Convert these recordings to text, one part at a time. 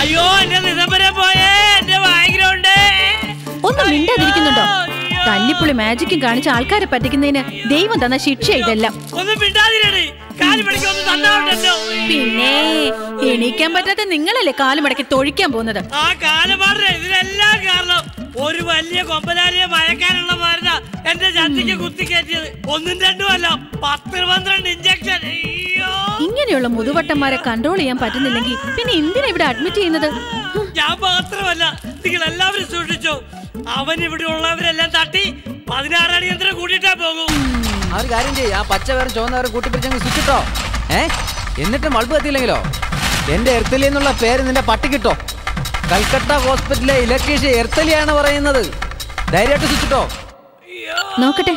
അയ്യോ എന്റെ നിസംബരം പോയേ. എന്റെ ബാക്ക്ഗ്രൗണ്ട്. ഒന്ന് മിണ്ടാതിരിക്കുന്നുണ്ടോ? തല്ലിപ്പുള്ളി മാജിക്കും കാണിച്ച ആൾക്കാരെ പറ്റിക്കുന്നതിന് ദൈവം തന്ന ശിക്ഷ ഇതെല്ലാം. പിന്നെ എണീക്കാൻ പറ്റാത്ത നിങ്ങളല്ലേ കാൽ മടക്കി തൊഴിക്കാൻ പോകുന്നത്? ആ കാലമാടേ ഇതിനെല്ലാം കാരണം ഒരു വലിയ കൊമ്പനാലിയെ മയക്കാനുള്ള മരുന്ന എന്റെ ചന്തിക്ക് കുത്തിക്കയറ്റിയത് ഒന്നും രണ്ടുമല്ല പത്ത് പന്ത്രണ്ട് ഇഞ്ചക്ഷൻ അയ്യോ. ഇങ്ങനെയുള്ള മുതുവട്ടന്മാരെ കൺട്രോൾ ചെയ്യാൻ പറ്റുന്നില്ലെങ്കിൽ പിന്നെ എന്തിനാ ഇവിടെ അഡ്മിറ്റ് ചെയ്യുന്നത്? ഞാൻ മാത്രമല്ല നിങ്ങൾ എല്ലാവരും സൂക്ഷിച്ചു. അവൻ ഇവിടെ ഉള്ളവരെല്ലാം തട്ടി പതിനാറടി യന്ത്രം കൂട്ടിട്ടാ പോകും. അവർ കാര്യം ചെയ്യ. ആ പച്ച വേറെ കൂട്ടിപ്പിടിച്ചെങ്കിൽ സ്വിച്ചിട്ടോ ഏ? എന്നിട്ട് മൾപ്പ് എത്തിയില്ലെങ്കിലോ എന്റെ എർത്തലി എന്നുള്ള പേര് നിന്റെ പട്ടി കിട്ടോ കൽക്കട്ട ഹോസ്പിറ്റലിലെ ഇലക്ട്രീഷ്യൻ എർത്തലിയാണ് പറയുന്നത്. ധൈര്യമായിട്ട് സ്വിച്ചിട്ടോ നോക്കട്ടെ.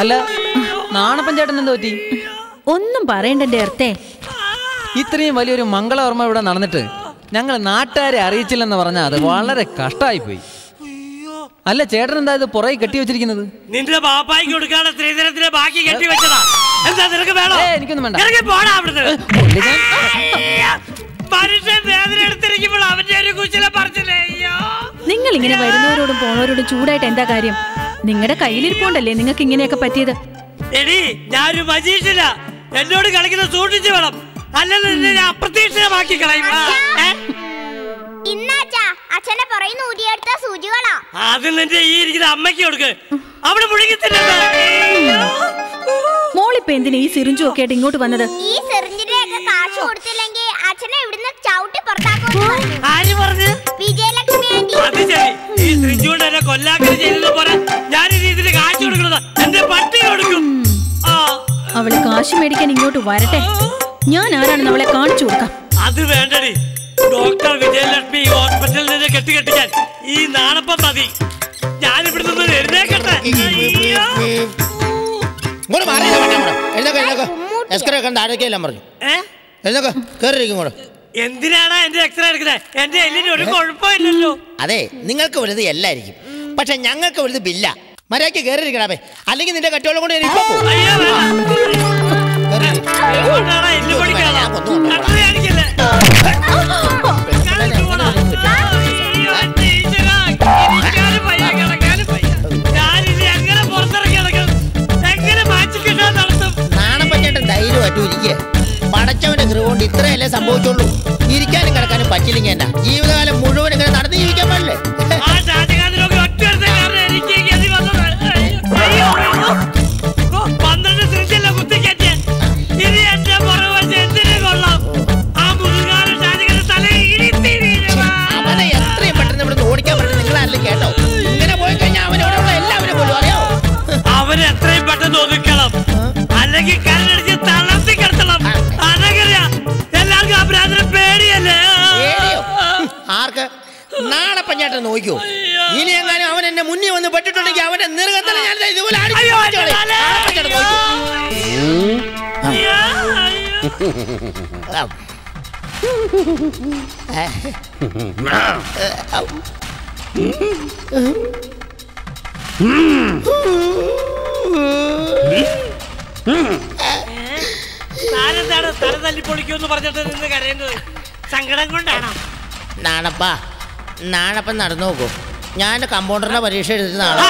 അല്ല നാണപ്പൻ ചേട്ടൻ എന്തോ പറ്റി? ഒന്നും പറയണ്ട അർത്ഥേ ഇത്രയും വലിയൊരു മംഗളവർമ്മ ഇവിടെ നടന്നിട്ട് ഞങ്ങൾ നാട്ടുകാരെ അറിയിച്ചില്ലെന്ന് പറഞ്ഞാൽ അത് വളരെ കഷ്ടമായി പോയി അല്ല ചേട്ടൻ എന്താ ഇത് പുറകെ കെട്ടി വെച്ചിരിക്കുന്നത്? നിന്റെ ബാപ്പായ്ക്ക് കൊടുക്കാതെ സ്ത്രീധനത്തിന് ബാക്കി കെട്ടി വെച്ചതാ. എന്താ നിനക്ക് വേണോ? എനിക്കൊന്നും വേണ്ട. ഇറങ്ങി പോടാ അവിടുന്ന്. മനുഷ്യൻ വേദന എടുത്തിരിക്കുമ്പോൾ അവന്റെ ഒരു കുച്ചില പറഞ്ഞില്ലേ അയ്യോ. നിങ്ങൾ ഇങ്ങനെ വരുന്നവരോടും പോണവരോടും ചൂടായിട്ട് എന്താ കാര്യം? നിങ്ങളുടെ കയ്യിലിരിപ്പോണ്ടല്ലേ നിങ്ങൾക്ക് ഇങ്ങനെയൊക്കെ പറ്റിയത്? എടി ഞാനൊരു മജീഷന എന്നോട് കളിക്കുന്ന സൂക്ഷിച്ചു വേണം. അല്ലെങ്കിൽ നിന്നെ ഞാൻ അപ്രതീക്ഷിതമാക്കി കളയും. ആ, ഏ? ഇന്നാച്ചാ അച്ഛനെ പറയുന്ന ഊരിയെടുത്ത സൂചികളാ. അത് നിന്റെ ഈ ഇരിക്കുന്ന അമ്മയ്ക്ക് കൊടുക്ക്. അവിടെ മുഴുകി തിന്നണ്ട. മോളിപ്പോ എന്തിനാ ഈ സിറിഞ്ചും ഒക്കെ ആയിട്ട് ഇങ്ങോട്ട് വന്നത്? ഈ സെറിഞ്ചിന്റെ ഒക്കെ കാശ് കൊടുത്തില്ലെങ്കിൽ അച്ഛനെ ഇവിടുന്ന് ചവിട്ടി പുറത്താക്കുമെന്ന് പറഞ്ഞു ആര് പറഞ്ഞു? വിജയലക്ഷ്മി ആന്റി. അത് ശരി. ഈ ശ്രീജു എന്നെ കൊല്ലാക്കൽ ചെയ്തത് പോലെ കാശ് മേടിക്കാൻ ഇങ്ങോട്ട് വരട്ടെ? ഞാൻ ആരാണെന്ന് അവളെ കാണിച്ചു കൊടുക്കാം. അത് വേണ്ടടി. ഡോക്ടർ വിജയലക്ഷ്മി ഹോസ്പിറ്റലിൽ നിന്ന് കെട്ടിക്കെട്ടിക്കാൻ. ഈ നാണപ്പം മതി. ഞാൻ ഇവിടെ നിന്ന് എഴുന്നേക്കട്ടെ കണ്ട് പറഞ്ഞു? എഴുന്നേക്ക് കയറിയിരിക്കും എന്തിനാണ് എന്റെ എക്സ്റേ എടുക്കുന്നത് എന്റെ എല്ലിന് ഒരു കുഴപ്പമില്ലല്ലോ. അതെ നിങ്ങൾക്ക് വലുത് എല്ലായിരിക്കും. പക്ഷെ ഞങ്ങൾക്ക് വലുത് ബില്ല. മര്യാദയ്ക്ക് കയറിയിരിക്കണമേ അല്ലെങ്കിൽ നിന്റെ കട്ടിയോളം കൊണ്ട് പടച്ചവന്റെ കൃപ ഇത്രയല്ലേ സംഭവിച്ചുള്ളൂ ഇരിക്കാനും കിടക്കാനും പറ്റില്ലെങ്കിൽ എന്നാ ജീവിതകാലം മുഴുവൻ ഇങ്ങനെ നടന്നു ജീവിക്കാൻ പാടില്ലേ? ഔ. താനെന്താണ് തല തല്ലിപ്പൊളിക്കുമെന്ന് പറഞ്ഞിട്ട് നിന്ന് കരയുന്നത്? സങ്കടം കൊണ്ടാണോ? നാണപ്പാ നാണപ്പം നടന്നു നോക്കൂ. ഞാൻ കമ്പൗണ്ടറിന്റെ പരീക്ഷ എഴുതുന്ന ആ, ആളാ.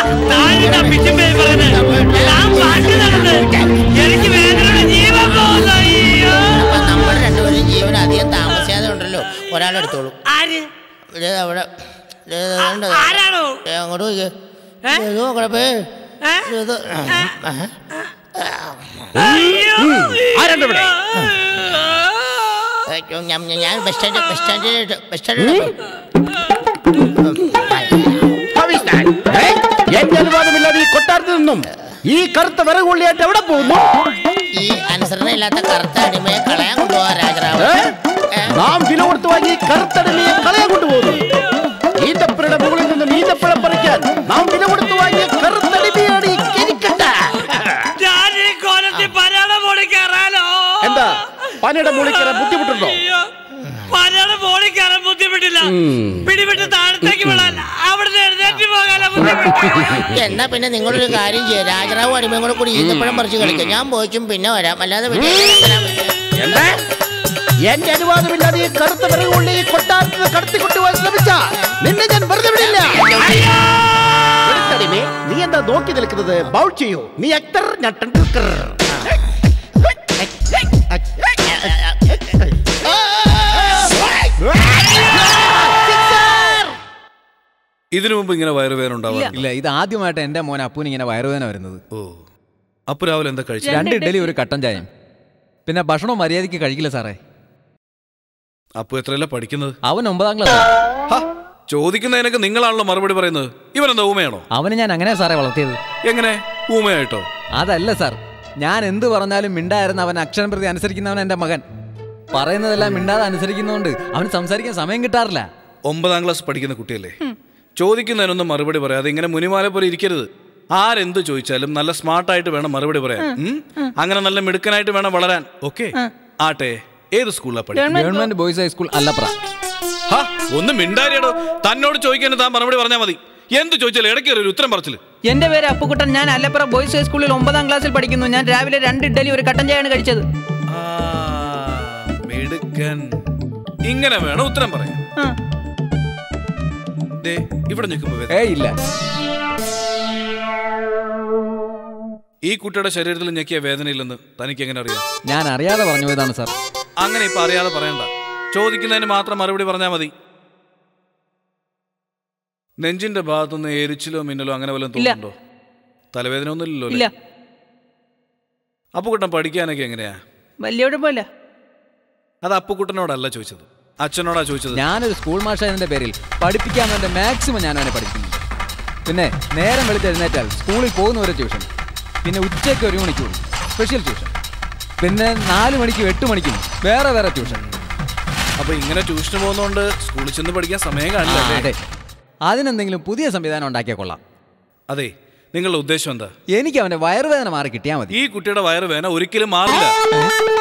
ഒരാളെടുത്തോളൂ. ആര്? അവിടെ? ആരാണോ? അങ്ങോട്ട് ഞാൻ ബസ് സ്റ്റാൻഡ് ബസ് സ്റ്റാൻഡിൽ ബസ് സ്റ്റാൻഡിൽ എന്റെ അനുവാദമില്ലാതെ ഈ കൊട്ടാരത്തിൽ നിന്നും ഈ കറുത്ത വിറകുള്ളിയായിട്ട് എവിടെ പോകുന്നു? ഈ അനുസരണ ഇല്ലാത്ത കറുത്ത അടിമയെ കളയാൻ കൊണ്ടുപോകാൻ? ഏ? നാം വില കൊടുത്ത് വാങ്ങി കറുത്തടലിയെ കളയെ കൊണ്ടുപോകുന്നു. ഈന്തപ്പഴയുടെ മുകളിൽ നിന്ന് ഈന്തപ്പഴം പറിക്കാൻ നാം വില കൊടുത്ത് വാങ്ങിയ കറുത്തടിമയാണ് ഈ കിരിക്കട്ട. എന്താ? പനയുടെ മുകളിൽ കയറാൻ ബുദ്ധിമുട്ടുണ്ടോ? അയ്യോ, പലയുടെ മോളിൽ കയറാൻ ബുദ്ധിമുട്ടില്ല. പിടിവിട്ട് താഴത്തേക്ക് വിടാൻ. അവിടുന്ന് എഴുന്നേറ്റ് പോകാനോ ബുദ്ധിമുട്ട്. എന്നാ പിന്നെ നിങ്ങളൊരു കാര്യം ചെയ്യാം. രാജറാവ് അടിമയും കൂടെ കൂടി ഈന്തപ്പഴം പറിച്ച് കളിക്കാം. ഞാൻ പോയിക്കും പിന്നെ വരാം. അല്ലാതെ പിന്നെ എന്റെ അനുവാദമില്ലാതെ ഈ കറുത്ത വിറകുള്ളി ഈ കൊട്ടാരത്തിൽ കടത്തി കടത്തിക്കൊണ്ടുപോകാൻ ശ്രമിച്ച നിന്നെ ഞാൻ വെറുതെ വിടില്ല. നീ എന്താ നോക്കി നിൽക്കുന്നത്? ബൗൾ ചെയ്യൂ. നീ അക്തർ ഞാൻ ടെണ്ടുൽക്കർ ഇതിനു മുമ്പ് ഇങ്ങനെ വയറുവേദന ഉണ്ടാവാറില്ല? ഇല്ല ഇത് ആദ്യമായിട്ട് എന്റെ മോൻ അപ്പൂന് ഇങ്ങനെ വയറുവേദന വരുന്നത്. ഓ അപ്പു രാവിലെ എന്താ കഴിച്ചു? രണ്ട് ഇഡലി ഒരു കട്ടൻ ചായം പിന്നെ ഭക്ഷണം മര്യാദയ്ക്ക് കഴിക്കില്ല സാറേ. അപ്പൊ എത്രയല്ല പഠിക്കുന്നത്? അവൻ ഒമ്പതാം ക്ലാസ് ചോദിക്കുന്നതിനൊക്കെ നിങ്ങളാണല്ലോ മറുപടി പറയുന്നത്. ഇവനെന്താ ഊമയാണോ? അവന് ഞാൻ അങ്ങനെ സാറേ വളർത്തിയത്. എങ്ങനെ? ഊമയായിട്ടോ? അതല്ല സാർ ഞാൻ എന്ത് പറഞ്ഞാലും മിണ്ടായിരുന്ന അവൻ അക്ഷരം പ്രതി അനുസരിക്കുന്നവൻ എന്റെ മകൻ. പറയുന്നതെല്ലാം മിണ്ടാതെ അനുസരിക്കുന്നതുകൊണ്ട് അവന് സംസാരിക്കാൻ സമയം കിട്ടാറില്ല. ഒമ്പതാം ക്ലാസ് പഠിക്കുന്ന കുട്ടിയല്ലേ? ചോദിക്കുന്നതിനൊന്നും മറുപടി പറയാതെ ഇങ്ങനെ മുനിമാലെ പോലെ ഇരിക്കരുത്. ആരെന്ത് ചോദിച്ചാലും നല്ല സ്മാർട്ടായിട്ട് വേണം മറുപടി പറയാൻ. അങ്ങനെ നല്ല മിടുക്കനായിട്ട് വേണം വളരാൻ. ഓക്കെ? ആട്ടെ. ഏത് സ്കൂളിലാണ് പഠിക്കുന്നത് ഗവൺമെന്റ് ബോയ്സ് ഹൈസ്കൂൾ അല്ലപ്ര. ഹാ ഒന്ന് മിണ്ടാരിയടോ. തന്നോട് ചോദിക്കാൻ താൻ മറുപടി പറഞ്ഞാൽ മതി. എന്ത് ചോദിച്ചാലും ഇടയ്ക്ക് ഒരു ഉത്തരം പറച്ചിൽ. എന്റെ പേര് അപ്പുക്കുട്ടൻ. ഞാൻ അല്ലപ്പുറ ബോയ്സ് ഹൈസ്കൂളിൽ ഒമ്പതാം ക്ലാസ്സിൽ പഠിക്കുന്നു. ഞാൻ രാവിലെ രണ്ട് ഇഡ്ഡലി ഒരു കട്ടൻ ചായയാണ് കഴിച്ചത്. ഇങ്ങനെ വേണം ഉത്തരം പറയാൻ. ദേ, ഇവിടെ നിൽക്കുമ്പോ. ഏ ഇല്ല. ഈ കുട്ടിയുടെ ശരീരത്തിൽ ഞെക്കിയ വേദനയില്ലെന്ന് തനിക്ക് എങ്ങനെ അറിയാം? ഞാൻ അറിയാതെ പറഞ്ഞു പോയതാണ് സാർ. അങ്ങനെ ഇപ്പൊ അറിയാതെ പറയണ്ട. ചോദിക്കുന്നതിന് മാത്രം മറുപടി പറഞ്ഞാൽ മതി. നെഞ്ചിന്റെ ഭാഗത്തുനിന്ന് എരിച്ചിലോ മിന്നലോ അങ്ങനെ വല്ലതും. തോന്നുന്നുണ്ടോ? തലവേദന ഒന്നും ഇല്ലല്ലോ ഇല്ല. അപ്പുക്കുട്ടൻ പഠിക്കാനൊക്കെ എങ്ങനെയാ? വലിയ പോലെ. അത് അപ്പുക്കുട്ടനോടല്ല ചോദിച്ചത്. അച്ഛനോടാ ചോദിച്ചത്. ഞാനൊരു സ്കൂൾ മാഷായതിന്റെ പേരിൽ പഠിപ്പിക്കാൻ വേണ്ട മാക്സിമം ഞാൻ അവനെ പഠിക്കുന്നു പിന്നെ നേരം വെളുത്തെഴുന്നേറ്റാൽ സ്കൂളിൽ പോകുന്നവരെ ട്യൂഷൻ. പിന്നെ ഉച്ചയ്ക്ക് ഒരു മണിക്കൂർ സ്പെഷ്യൽ ട്യൂഷൻ. പിന്നെ നാല് മണിക്കും എട്ട് മണിക്കും വേറെ വേറെ ട്യൂഷൻ അപ്പൊ ഇങ്ങനെ ട്യൂഷൻ പോകുന്നോണ്ട് സ്കൂളിൽ ചെന്ന് പഠിക്കാൻ സമയം കാണില്ല അതെ. അതിനെന്തെങ്കിലും പുതിയ സംവിധാനം ഉണ്ടാക്കിയാൽ കൊള്ളാം. അതെ നിങ്ങളുടെ ഉദ്ദേശം എന്താ? എനിക്ക് അവന്റെ വയറുവേദന മാറി കിട്ടിയാൽ മതി. ഈ കുട്ടിയുടെ വയറുവേദന ഒരിക്കലും മാറില്ല.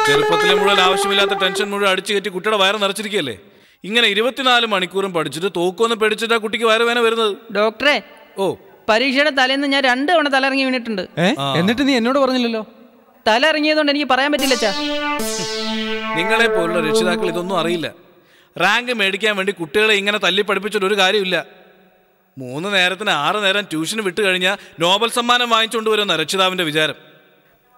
ചെറുപ്പത്തിലെ മുഴുവൻ ആവശ്യമില്ലാത്ത ടെൻഷൻ മുഴുവൻ അടിച്ചു കയറ്റി കുട്ടിയുടെ വയറ് നിറച്ചിരിക്കുകയല്ലേ? ഇങ്ങനെ ഇരുപത്തിനാല് മണിക്കൂറും പഠിച്ചിട്ട് തോക്കൊന്ന് പേടിച്ചിട്ടാ കുട്ടിക്ക് വയറുവേദന വരുന്നത്? ഡോക്ടറെ ഓ. പരീക്ഷയുടെ തലേന്ന് ഞാൻ രണ്ട് തവണ തലയിറങ്ങി വീണിട്ടുണ്ട്. എന്നിട്ട് നീ എന്നോട് പറഞ്ഞില്ലല്ലോ? തല ഇറങ്ങിയതുകൊണ്ട് എനിക്ക് പറയാൻ പറ്റില്ല നിങ്ങളെ പോലുള്ള രക്ഷിതാക്കൾ ഇതൊന്നും അറിയില്ല. റാങ്ക് മേടിക്കാൻ വേണ്ടി കുട്ടികളെ ഇങ്ങനെ തല്ലി പഠിപ്പിച്ചിട്ട് ഒരു കാര്യമില്ല. മൂന്ന് നേരത്തിന് ആറ് നേരം ട്യൂഷന് വിട്ട് കഴിഞ്ഞാൽ നോബൽ സമ്മാനം വാങ്ങിച്ചുകൊണ്ട് വരുന്ന രക്ഷിതാവിന്റെ വിചാരം.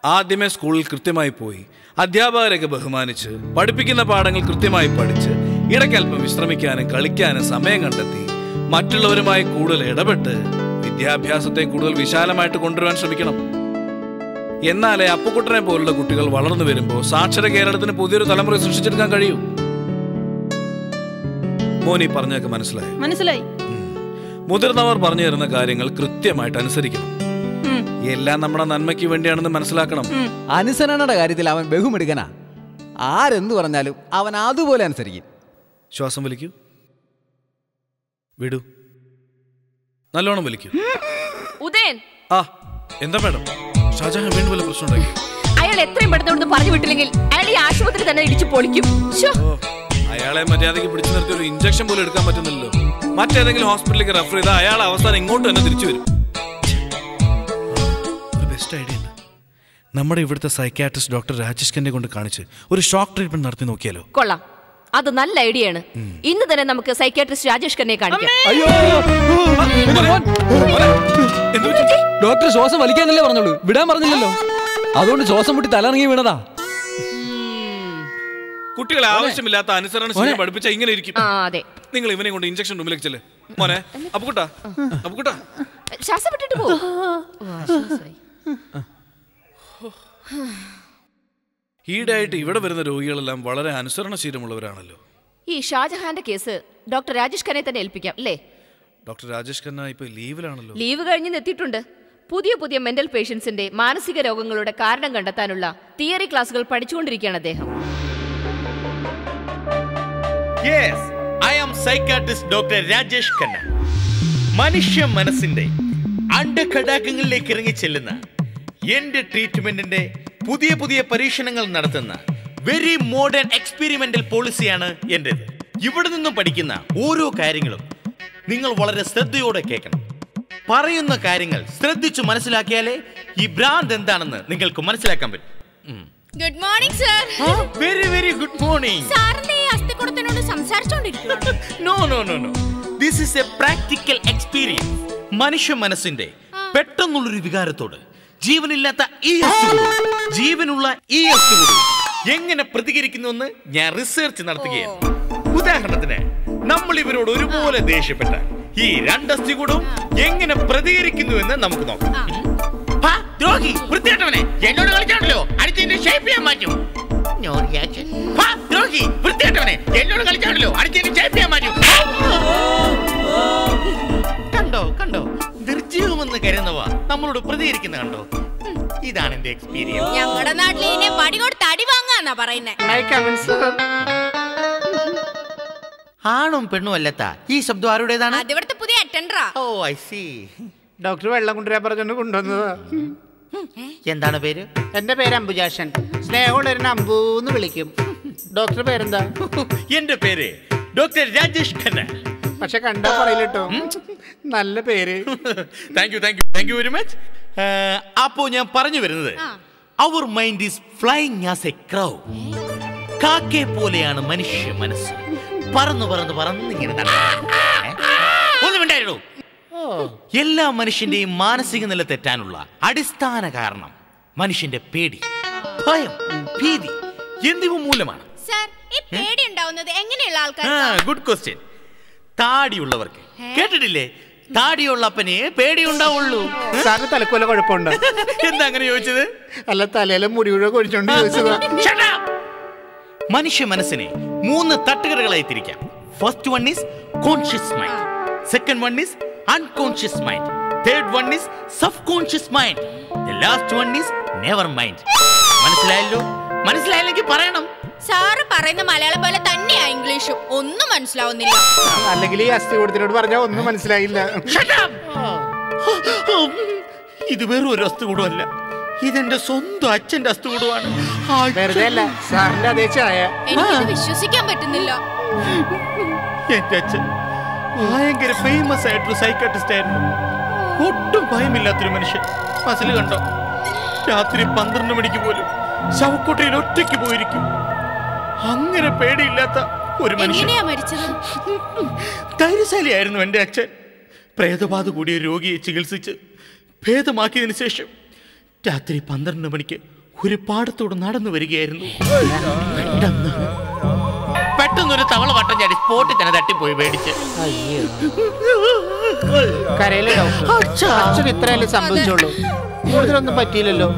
ആദ്യമേ സ്കൂളിൽ കൃത്യമായി പോയി. അധ്യാപകരെയൊക്കെ ബഹുമാനിച്ച് പഠിപ്പിക്കുന്ന പാഠങ്ങൾ കൃത്യമായി പഠിച്ച് ഇടയ്ക്കൽപ്പം വിശ്രമിക്കാനും കളിക്കാനും സമയം കണ്ടെത്തി. മറ്റുള്ളവരുമായി കൂടുതൽ ഇടപെട്ട് വിദ്യാഭ്യാസത്തെ കൂടുതൽ വിശാലമായിട്ട് കൊണ്ടുവരാൻ ശ്രമിക്കണം. എന്നാലേ അപ്പുക്കുട്ടനെ പോലുള്ള കുട്ടികൾ വളർന്നു വരുമ്പോൾ സാക്ഷര കേരളത്തിന് പുതിയൊരു തലമുറ സൃഷ്ടിച്ചെടുക്കാൻ കഴിയൂ. മോനി പറഞ്ഞൊക്കെ മനസ്സിലായി? മനസ്സിലായി. മുതിർന്നവർ പറഞ്ഞു തരുന്ന കാര്യങ്ങൾ കൃത്യമായിട്ട് അനുസരിക്കണം. എല്ലാം നമ്മുടെ നന്മയ്ക്ക് വേണ്ടിയാണെന്ന് മനസ്സിലാക്കണം. അനുസരണയുടെ കാര്യത്തിൽ അവൻ ബഹുമെടുക്കനാ. ആരെന്ത് പറഞ്ഞാലും അവൻ അതുപോലെ അനുസരിക്കും. ശ്വാസം വലിക്കൂ. വിടൂ. നല്ലോണം വലിക്കൂ. ഉദയൻ. ആ എന്താ മാഡം? ഷാജഹാൻ വീണ്ടും വല്ല പ്രശ്നം ഉണ്ടാക്കി അയാൾ എത്രയും പെട്ടെന്ന് പറഞ്ഞു വിട്ടില്ലെങ്കിൽ അയാൾ ഈ ആശുപത്രി തന്നെ ഇടിച്ചു പൊളിക്കും. അയാളെ മര്യാദയ്ക്ക് പിടിച്ചു നിർത്തി ഒരു ഇഞ്ചക്ഷൻ പോലും എടുക്കാൻ പറ്റുന്നില്ലല്ലോ. മറ്റേതെങ്കിലും ഹോസ്പിറ്റലിലേക്ക് റെഫർ ചെയ്താൽ അയാൾ അവസാനം ഇങ്ങോട്ട് തന്നെ തിരിച്ചു വരും. ഒരു ബെസ്റ്റ് ഐഡിയ ഉണ്ട്. നമ്മുടെ ഇവിടുത്തെ സൈക്കാട്രിസ്റ്റ് ഡോക്ടർ രാജേഷ് ഖന്നെ കൊണ്ട് കാണിച്ച് ഒരു ഷോക്ക് ട്രീറ്റ്മെന്റ് നടത്തി നോക്കിയാലോ? കൊള്ളാം. അത് നല്ല ഐഡിയ ആണ് ഇന്ന് തന്നെ നമുക്ക് സൈക്യാട്രിസ്റ്റ് രാജേഷ് കന്നെ കാണിക്കാം. അയ്യോ ഡോക്ടർ ശ്വാസം വലിക്കാനല്ലേ പറഞ്ഞോളൂ? വിടാൻ പറഞ്ഞില്ലല്ലോ. അതുകൊണ്ട് ശ്വാസം മുട്ടി തലറങ്ങി വീണതാ. കുട്ടികളെ ആവശ്യമില്ലാത്ത അനുസരണ പഠിപ്പിച്ച ഇങ്ങനെ ഇരിക്കും. ആ അതെ. നിങ്ങൾ ഇവനെ കൊണ്ട് ഇഞ്ചക്ഷൻ റൂമിലേക്ക് ചെല്ലേ. മോനെ അപ്പുക്കുട്ടാ. അപ്പുക്കുട്ടാ. ശ്വാസം വിട്ടിട്ട് പോ. ഈടായിട്ട് ഇവിടെ വരുന്ന രോഗികളെല്ലാം വളരെ അനുസരണശീലമുള്ളവരാണല്ലോ. ഈ ഷാജഹാന്റെ കേസ് ഡോക്ടർ രാജേഷ് ഖന്നെ തന്നെ ഏൽപ്പിക്കാം അല്ലേ? ഡോക്ടർ രാജേഷ് ഖന്ന ഇപ്പൊ ലീവിലാണല്ലോ. ലീവ് കഴിഞ്ഞ് എത്തിയിട്ടുണ്ട്. പുതിയ പുതിയ മെന്റൽ പേഷ്യൻസിന്റെ മാനസിക രോഗങ്ങളുടെ കാരണം കണ്ടെത്താനുള്ള തിയറി ക്ലാസുകൾ പഠിച്ചുകൊണ്ടിരിക്കുകയാണ് അദ്ദേഹം. Yes I am psychiatrist doctor Rajesh Khanna. മനുഷ്യ മനസ്സിന്റെ അണ്ടഘടാകങ്ങളിലേക്ക് ഇറങ്ങി ചെല്ലുന്ന എന്റെ ട്രീറ്റ്മെന്റിന്റെ പുതിയ പുതിയ പരീക്ഷണങ്ങൾ നടത്തുന്ന വെരി മോഡേൺ എക്സ്പെരിമെന്റൽ പോളിസിയാണ് എന്റെത് ഇവിടെ നിന്നും പഠിക്കുന്ന ഓരോ കാര്യങ്ങളും നിങ്ങൾ വളരെ ശ്രദ്ധയോടെ കേൾക്കണം. പറയുന്ന കാര്യങ്ങൾ ശ്രദ്ധിച്ചു മനസ്സിലാക്കിയാലേ ഈ ഭ്രാന്ത് എന്താണെന്ന് നിങ്ങൾക്ക് മനസ്സിലാക്കാൻ പറ്റും. Good morning sir very very good morning സാറിന്റെ ഈ അസ്ഥിക്കുടത്തിനോട് no no no no this is a practical experience മനുഷ്യ മനസ്സിന്റെ പെട്ടെന്നുള്ളൊരു വികാരത്തോട് ജീവനില്ലാത്ത ഈ ജീവനുള്ള ഈ അസ്ഥികൂടും എങ്ങനെ പ്രതികരിക്കുന്നുവെന്ന് ഞാൻ റിസർച്ച് നടത്തുകയാണ്. ഉദാഹരണത്തിന് നമ്മൾ ഇവരോട് ഒരുപോലെ ദേഷ്യപ്പെട്ട ഈ രണ്ട് അസ്ഥികൂടും എങ്ങനെ പ്രതികരിക്കുന്നു എന്ന് നമുക്ക് നോക്കാം. ദ്രോഹി വൃത്തികെട്ടവനെ എന്നോട് കളിച്ചാണല്ലോ അടിച്ചതിന്റെ ഷേപ്പ് ചെയ്യാൻ മാറ്റും. No റിയാക്ഷൻ ദ്രോഹി വൃത്തികെട്ടവനെ എന്നോട് കളിച്ചാണല്ലോ അടിച്ചതിന്റെ ഷേപ്പ് ചെയ്യാൻ മാറ്റും. കണ്ടോ കണ്ടോ? നിർജീവമെന്ന് കരുതുന്നവ നമ്മളോട് പ്രതികരിക്കുന്ന കണ്ടോ? ഇതാണ് എന്റെ എക്സ്പീരിയൻസ് ഞങ്ങളുടെ നാട്ടിൽ ഇതിനെ പടി കൊടുത്ത് അടി വാങ്ങാന്നാ പറയുന്നേ. ആണും പെണ്ണും അല്ലത്ത. ഈ ശബ്ദം ആരുടേതാണ്? അതിവിടുത്തെ പുതിയ അറ്റൻഡറാ ഓ ഐ സി ഡോക്ടർ വെള്ളം കൊണ്ടുവരാൻ പറഞ്ഞു കൊണ്ടുവന്നത്. എന്താണ് പേര്? എന്റെ പേര് അംബുജാഷൻ സ്നേഹമുള്ളവരെ അമ്പൂന്ന് വിളിക്കും. ഡോക്ടർ പേരെന്താ? എന്റെ പേര് ഡോക്ടർ രാജേഷ് ഖന്ന. പക്ഷെ കണ്ടാ പറയില്ലട്ടോ. നല്ല പേര്. Thank you thank you thank you very much അപ്പോ ഞാൻ പറഞ്ഞു വരുന്നത്. അവർ mind is flying as a crow കാക്കെ പോലെയാണ് മനുഷ്യ മനസ്സ്. പറന്ന് പറന്ന് പറന്ന് ഇങ്ങനെ? ഒന്നും ഉണ്ടായിരുന്നു എല്ലാ മനുഷ്യന്റെയും മാനസിക നില തെറ്റാനുള്ള അടിസ്ഥാന കാരണം മനുഷ്യന്റെ പേടി ഭയം ഭീതി എന്നിവ മൂലമാണ്. ഗുഡ് ക്വസ്റ്റ്യൻ താടിയുള്ളവർക്ക്. കേട്ടിട്ടില്ലേ? താടിയുള്ള അപ്പനെ പേടിയുണ്ടാവുള്ളൂ. സാറിന് തലക്കൊല കുഴപ്പമുണ്ടോ? എന്താ അങ്ങനെ ചോദിച്ചത്? അല്ല തലയിലെ മുഴുവൻ കൊഴിച്ചോണ്ട് ചോദിച്ചതാ. മനുഷ്യ മനസ്സിനെ മൂന്ന് തട്ടുകടകളായി തിരിക്കാം. First one is conscious mind second one is unconscious mind third one is subconscious mind last one is never mind മനസ്സിലായല്ലോ? മനസ്സിലായില്ലെങ്കിൽ പറയണം. സാറ് പറയുന്ന മലയാളം പോലെ തന്നെയാ ഇംഗ്ലീഷും. ഒന്നും മനസ്സിലാവുന്നില്ല. അല്ലെങ്കിൽ ഈ അസ്ഥി കൊടുത്തിനോട് പറഞ്ഞാൽ ഒന്നും മനസ്സിലായില്ല. ഇത് വെറും ഒരു അസ്തുകൂടമല്ല ഇതെന്റെ സ്വന്തം അച്ഛന്റെ അല്ല സാറിന്റെ അതേ ചായ. എനിക്കിത് വിശ്വസിക്കാൻ പറ്റുന്നില്ല. എന്റെ അച്ഛൻ ഭയങ്കര ഫേമസ് ആയിട്ടൊരു സൈക്കാട്രിസ്റ്റ് ആയിരുന്നു. ഒട്ടും ഭയമില്ലാത്തൊരു മനുഷ്യൻ. മസിൽ കണ്ടോ? രാത്രി പന്ത്രണ്ട് മണിക്ക് പോലും ശവക്കുട്ടയിൽ ഒറ്റയ്ക്ക് പോയിരിക്കും. അങ്ങനെ പേടിയില്ലാത്ത ഒരു മനുഷ്യൻ. ധൈര്യശാലിയായിരുന്നു എന്റെ അച്ഛൻ. പ്രേതബാധ കൂടിയ രോഗിയെ ചികിത്സിച്ച് ഭേദമാക്കിയതിനു ശേഷം രാത്രി പന്ത്രണ്ട് മണിക്ക് ഒരു പാടത്തോട് നടന്നു വരികയായിരുന്നു. പെട്ടെന്ന് പെട്ടെന്നൊരു തവള വട്ടം ചാടി സ്പോട്ടിൽ തന്നെ തട്ടിപ്പോയി പേടിച്ച്. കരയിലെ ഡോക്ടർ? ഇത്രയല്ലേ സംഭവിച്ചോളൂ കൂടുതലൊന്നും പറ്റിയില്ലല്ലോ.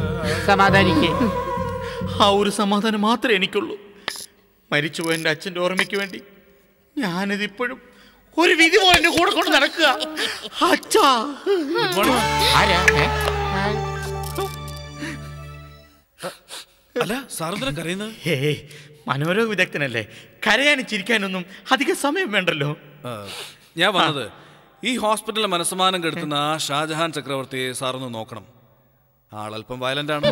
സമാധാനിക്കേ. ആ ഒരു സമാധാനം മാത്രമേ എനിക്കുള്ളൂ. മരിച്ചുപോയ എന്റെ അച്ഛന്റെ ഓർമ്മയ്ക്ക് വേണ്ടി. ഞാനിതിപ്പോഴും ഒരു വിധി പോലെ എന്റെ കൂടെ കൊണ്ട് നടക്കുക. അച്ഛാ. അല്ല സാറെന്തിനാ കരയുന്നത്? ഹേ മനോരോഗ വിദഗ്ധനല്ലേ? കരയാനും ചിരിക്കാനൊന്നും അധിക സമയം വേണ്ടല്ലോ. ഞാൻ വന്നത് ഈ ഹോസ്പിറ്റലിലെ മനസ്സമാനം കെടുത്തുന്ന ആ ഷാജഹാൻ ചക്രവർത്തിയെ സാറൊന്ന് നോക്കണം. ആളല്പം വയലന്റ് ആണ്.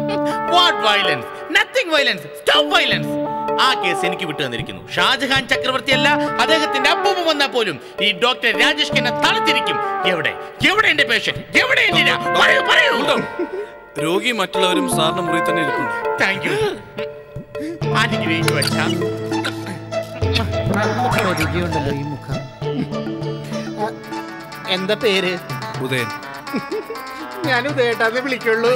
What violence nothing violence stop violence ആ കേസ് എനിക്ക് വിട്ടു തന്നിരിക്കുന്നു. ഷാജഹാൻ ചക്രവർത്തി അല്ല അദ്ദേഹത്തിന്റെ അപ്പൂപ്പൻ വന്നാൽ പോലും ഈ ഡോക്ടർ രാജേഷ് എന്നെ തളച്ചിരിക്കും. എവിടെ? എവിടെ എന്റെ പേഷ്യന്റ് എവിടെ എന്റെ ഇര? പറയൂ പറയൂ. രോഗി മറ്റുള്ളവരും സാറിന് മുറി തന്നെ ഇരിപ്പുണ്ട്. താങ്ക് യു അനുഗ്രഹിച്ചു വച്ചാ ഉണ്ടല്ലോ ഈ മുഖം. എന്താ പേര്? ഉദയൻ. ഞാൻ ഉദയേട്ടാന്ന് വിളിക്കുള്ളൂ.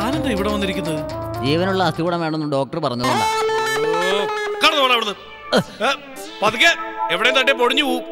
താനെന്താ ഇവിടെ വന്നിരിക്കുന്നത്? ജീവനുള്ള അസ്ഥികൂടം വേണമെന്ന് ഡോക്ടർ പറഞ്ഞു ഓ, കടന്നു പോടാ അവിടുന്ന്. ഏ, പതുക്കെ എവിടെയും തട്ടി പൊടിഞ്ഞു പോവും.